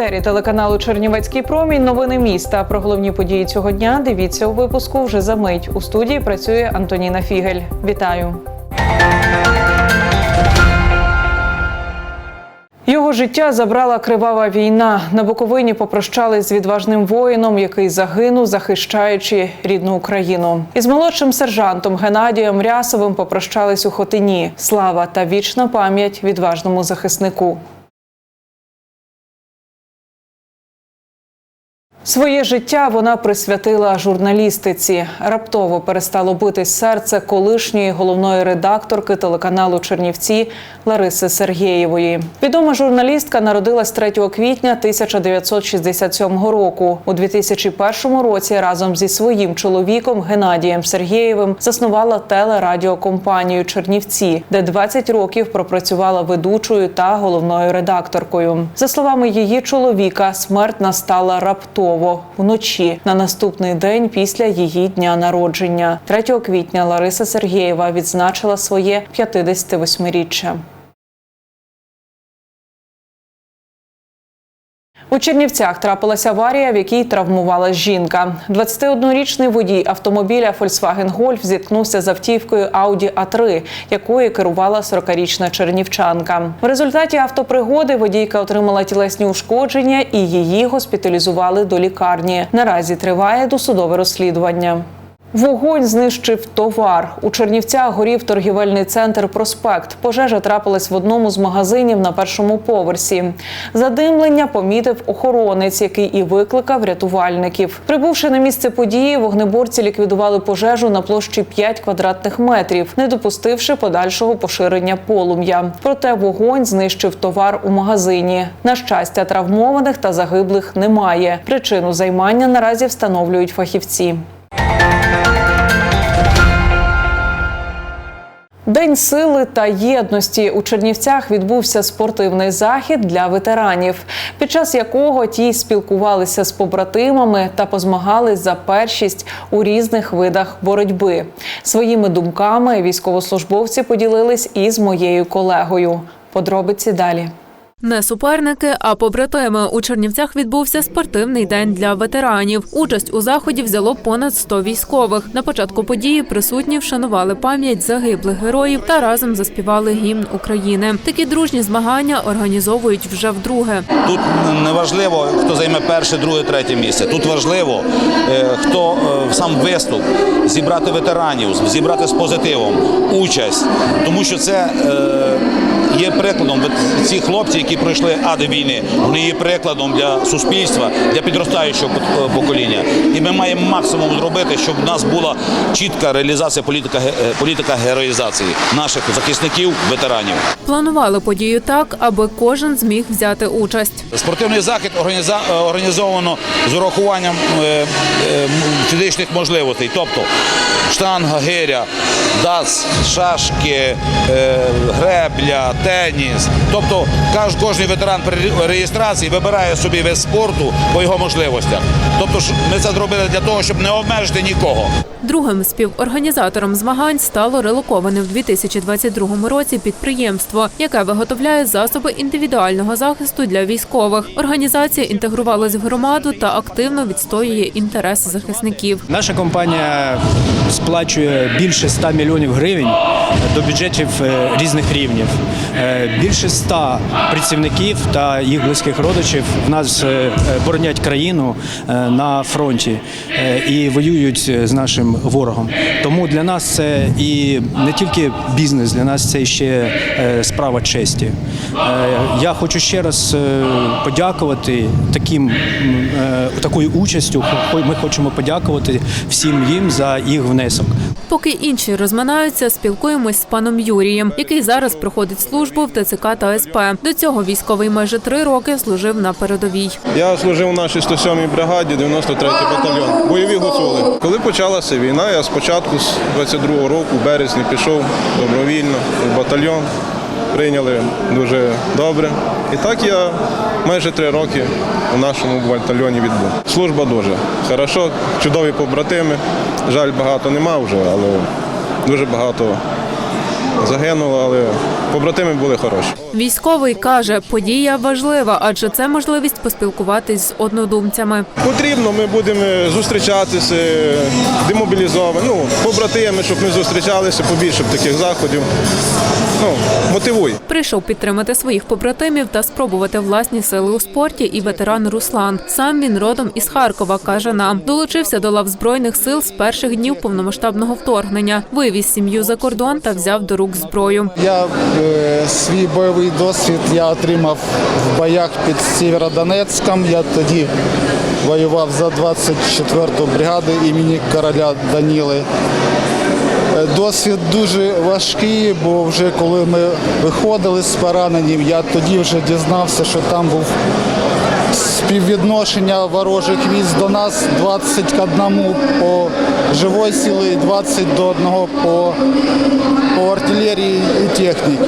етері телеканалу Чернівецький промінь. Новини міста. Про головні події цього дня дивіться у випуску вже за мить. У студії працює Антоніна Фігель. Вітаю. Його життя забрала кривава війна. На Буковині попрощались з відважним воїном, який загинув, захищаючи рідну Україну. Із молодшим сержантом Геннадієм Рясовим попрощались у Хотині. Слава та вічна пам'ять відважному захиснику. Своє життя вона присвятила журналістиці. Раптово перестало битись серце колишньої головної редакторки телеканалу Чернівці Лариси Сергєєвої. Відома журналістка народилась 3 квітня 1967 року. У 2001 році разом зі своїм чоловіком Геннадієм Сергєєвим заснувала телерадіокомпанію Чернівці, де 20 років пропрацювала ведучою та головною редакторкою. За словами її чоловіка, смерть настала раптово вночі на наступний день після її дня народження. 3 квітня Лариса Сергієва відзначила своє 58-річчя. У Чернівцях трапилася аварія, в якій травмувалась жінка. 21-річний водій автомобіля Volkswagen Golf зіткнувся з автівкою Audi A3, якою керувала 40-річна чернівчанка. В результаті автопригоди водійка отримала тілесні ушкодження і її госпіталізували до лікарні. Наразі триває досудове розслідування. Вогонь знищив товар. У Чернівцях горів торгівельний центр Проспект. Пожежа трапилась в одному з магазинів на першому поверсі. Задимлення помітив охоронець, який і викликав рятувальників. Прибувши на місце події, вогнеборці ліквідували пожежу на площі 5 квадратних метрів, не допустивши подальшого поширення полум'я. Проте вогонь знищив товар у магазині. На щастя, травмованих та загиблих немає. Причину займання наразі встановлюють фахівці. День сили та єдності у Чернівцях відбувся спортивний захід для ветеранів, під час якого ті спілкувалися з побратимами та позмагались за першість у різних видах боротьби. Своїми думками військовослужбовці поділились із моєю колегою. Подробиці далі. Не суперники, а побратими. У Чернівцях відбувся спортивний день для ветеранів. Участь у заході взяло понад 100 військових. На початку події присутні вшанували пам'ять загиблих героїв та разом заспівали гімн України. Такі дружні змагання організовують вже вдруге. Тут не важливо, хто займе перше, друге, третє місце. Тут важливо, е, хто е, сам виступ, зібрати ветеранів, зібрати з позитивом, участь, тому що це. Е, Є прикладом ці хлопці, які пройшли ади війни, вони є прикладом для суспільства, для підростаючого покоління. І ми маємо максимум зробити, щоб в нас була чітка реалізація політика, е, політика героїзації наших захисників, ветеранів. Планували подію так, аби кожен зміг взяти участь. Спортивний захід е, організовано з урахуванням е, е, фізичних можливостей, тобто штанга, гиря, дац, шашки, е, гребля, теніс. Тобто кож- кожен ветеран при реєстрації вибирає собі вид спорту по його можливостях. Тобто ж ми це зробили для того, щоб не обмежити нікого. Другим співорганізатором змагань стало релоковане в 2022 році підприємство, яке виготовляє засоби індивідуального захисту для військових. Організація інтегрувалась в громаду та активно відстоює інтереси захисників. Наша компанія сплачує більше 100 мільйонів гривень до бюджетів е, різних рівнів. Е, Більше 100 працівників та їх близьких родичів в нас е, боронять країну е, на фронті і воюють з нашим ворогом. Тому для нас це і не тільки бізнес, для нас це ще справа честі. Я хочу ще раз подякувати таким такою участю. Ми хочемо подякувати всім їм за їх внесок. Поки інші розминаються, спілкуємось з паном Юрієм, який зараз проходить службу в ТЦК та СП. До цього військовий майже три роки служив на передовій. Я служив у нашій 107-й бригаді, 93-й батальйон. Бойові гуцули. Коли почалася війна, я спочатку з 22-го року, в березні, пішов добровільно в батальйон. Прийняли дуже добре. І так я майже три роки у нашому батальйоні відбув. Служба дуже хорошо, чудові побратими. Жаль, багато нема вже, але дуже багато загинуло, але побратими були хороші. Військовий каже, подія важлива, адже це можливість поспілкуватись з однодумцями. Потрібно, ми будемо зустрічатися, демобілізовані, ну, побратими, щоб ми зустрічалися, побільше б таких заходів. Ну, мотивує. Прийшов підтримати своїх побратимів та спробувати власні сили у спорті і ветеран Руслан. Сам він родом із Харкова, каже нам. Долучився до лав збройних сил з перших днів повномасштабного вторгнення. Вивіз сім'ю за кордон та взяв до рук зброю. Я е, свій бойовий досвід я отримав в боях під Сєвєродонецьком. Я тоді воював за 24-ту бригаду імені короля Даніли. Е, Досвід дуже важкий, бо вже коли ми виходили з пораненням, я тоді вже дізнався, що там був співвідношення ворожих військ до нас 20 к 1 по живої сили і 20 до 1 по, по артилерії і техніці.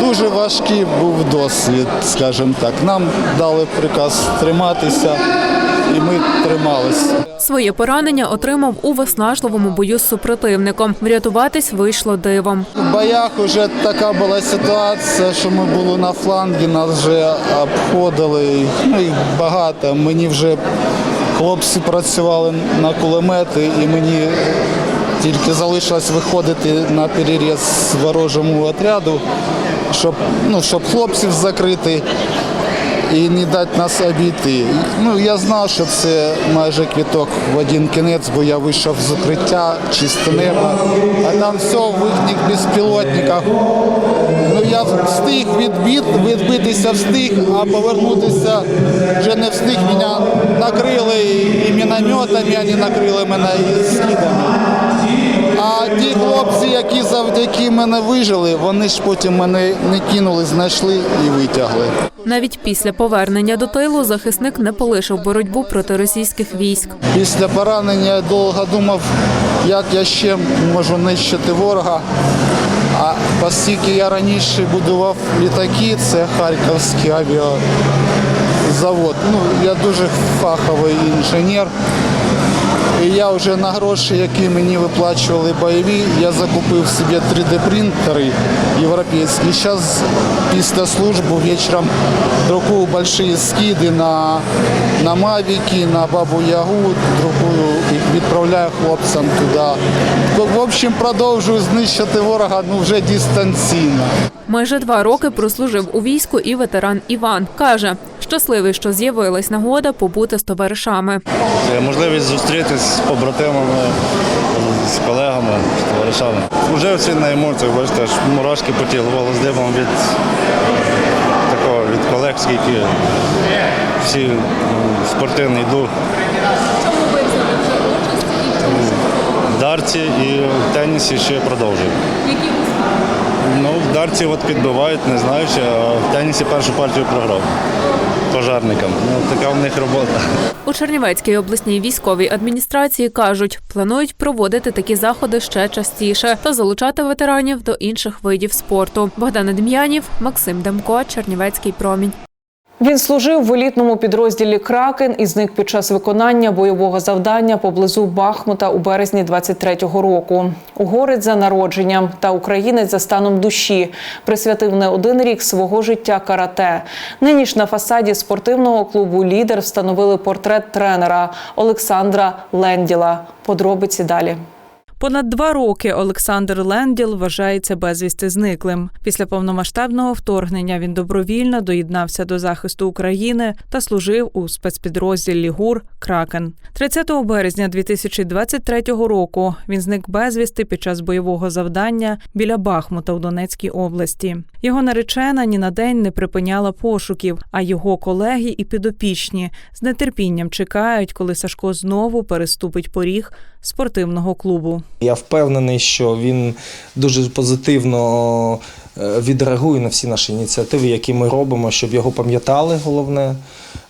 Ну, Дуже важкий був досвід, скажімо так. Нам дали приказ триматися, і ми трималися. Своє поранення отримав у виснажливому бою з супротивником. Врятуватись вийшло дивом. В боях вже така була ситуація, що ми були на флангі, нас вже обходили. Ну їх багато. Мені вже хлопці працювали на кулемети, і мені тільки залишилось виходити на переріз ворожому отряду, щоб, ну, щоб хлопців закрити і не дати нас обійти. Ну, я знав, що це майже квіток в один кінець, бо я вийшов з укриття, чисте небо, а там все в їхніх безпілотниках. Ну, я встиг відбит, відбитися встиг, а повернутися вже не встиг. Мене накрили і мінометами, вони накрили мене і скидами. А ті хлопці, які завдяки мене вижили, вони ж потім мене не кинули, знайшли і витягли. Навіть після повернення до тилу захисник не полишив боротьбу проти російських військ. Після поранення я довго думав, як я ще можу нищити ворога. А оскільки я раніше будував літаки, це Харківський авіазавод. Ну, я дуже фаховий інженер. І я вже на гроші, які мені виплачували бойові, я закупив собі 3D-принтери європейські. Зараз після служби вечором друкую великі скиди на, на Мавіки, на Бабу Ягу, друкую і відправляю хлопцям туди. В общем, продовжую знищити ворога ну, вже дистанційно. Майже два роки прослужив у війську і ветеран Іван. Каже, щасливий, що з'явилась нагода побути з товаришами. Це можливість зустрітися з побратимами, з колегами, з товаришами. Уже всі на емоціях, бачите, аж мурашки по тілу, голос димом від такого від колег, скільки всі спортивний дух. Дарці і в тенісі ще продовжують. Ну, в дарці от підбивають, не знаю, ще, а в тенісі першу партію програв пожарникам. Ну, така в них робота. У Чернівецькій обласній військовій адміністрації кажуть, планують проводити такі заходи ще частіше та залучати ветеранів до інших видів спорту. Богдан Дем'янів, Максим Демко, Чернівецький промінь. Він служив в елітному підрозділі Кракен і зник під час виконання бойового завдання поблизу Бахмута у березні 23-го року. Угорець за народженням та українець за станом душі присвятив не один рік свого життя карате. Нині ж на фасаді спортивного клубу Лідер встановили портрет тренера Олександра Ленділа. Подробиці далі. Понад два роки Олександр Ленділ вважається безвісти зниклим. Після повномасштабного вторгнення він добровільно доєднався до захисту України та служив у спецпідрозділі ГУР Кракен. 30 березня 2023 року він зник безвісти під час бойового завдання біля Бахмута у Донецькій області. Його наречена ні на день не припиняла пошуків, а його колеги і підопічні з нетерпінням чекають, коли Сашко знову переступить поріг спортивного клубу. Я впевнений, що він дуже позитивно е, відреагує на всі наші ініціативи, які ми робимо, щоб його пам'ятали, головне,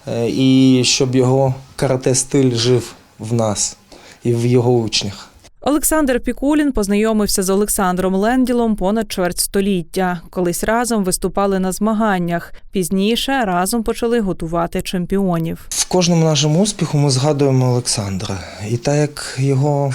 е, і щоб його карате-стиль жив в нас і в його учнях. Олександр Пікулін познайомився з Олександром Ленділом понад чверть століття. Колись разом виступали на змаганнях. Пізніше разом почали готувати чемпіонів. В кожному нашому успіху ми згадуємо Олександра. І так як його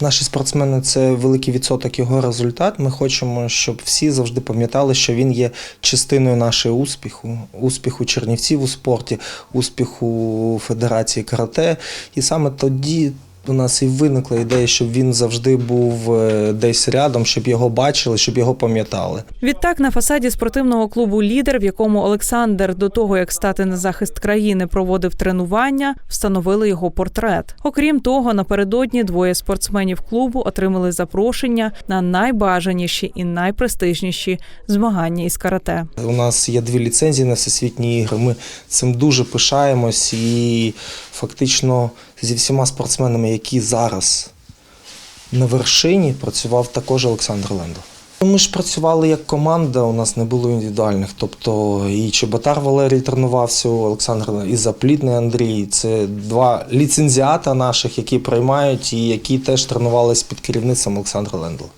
Наші спортсмени це великий відсоток його результат. Ми хочемо, щоб всі завжди пам'ятали, що він є частиною нашого успіху, успіху чернівців у спорті, успіху Федерації карате. І саме тоді у нас і виникла ідея, щоб він завжди був е, десь рядом, щоб його бачили, щоб його пам'ятали. Відтак на фасаді спортивного клубу Лідер, в якому Олександр до того як стати на захист країни проводив тренування, встановили його портрет. Окрім того, напередодні двоє спортсменів клубу отримали запрошення на найбажаніші і найпрестижніші змагання із карате. У нас є дві ліцензії на всесвітні ігри. Ми цим дуже пишаємось і фактично зі всіма спортсменами, які зараз на вершині, працював також Олександр Лендо. Ми ж працювали як команда, у нас не було індивідуальних. Тобто і Чеботар Валерій тренувався у Олександра, і Заплідний Андрій. Це два ліцензіата наших, які приймають і які теж тренувалися під керівництвом Олександра Лендова.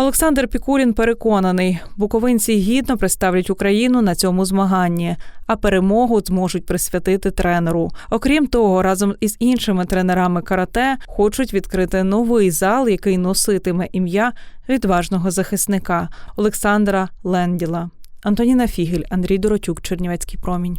Олександр Пікулін переконаний, буковинці гідно представлять Україну на цьому змаганні, а перемогу зможуть присвятити тренеру. Окрім того, разом із іншими тренерами карате хочуть відкрити новий зал, який носитиме ім'я відважного захисника Олександра Ленділа. Антоніна Фігель, Андрій Доротюк, Чернівецький промінь.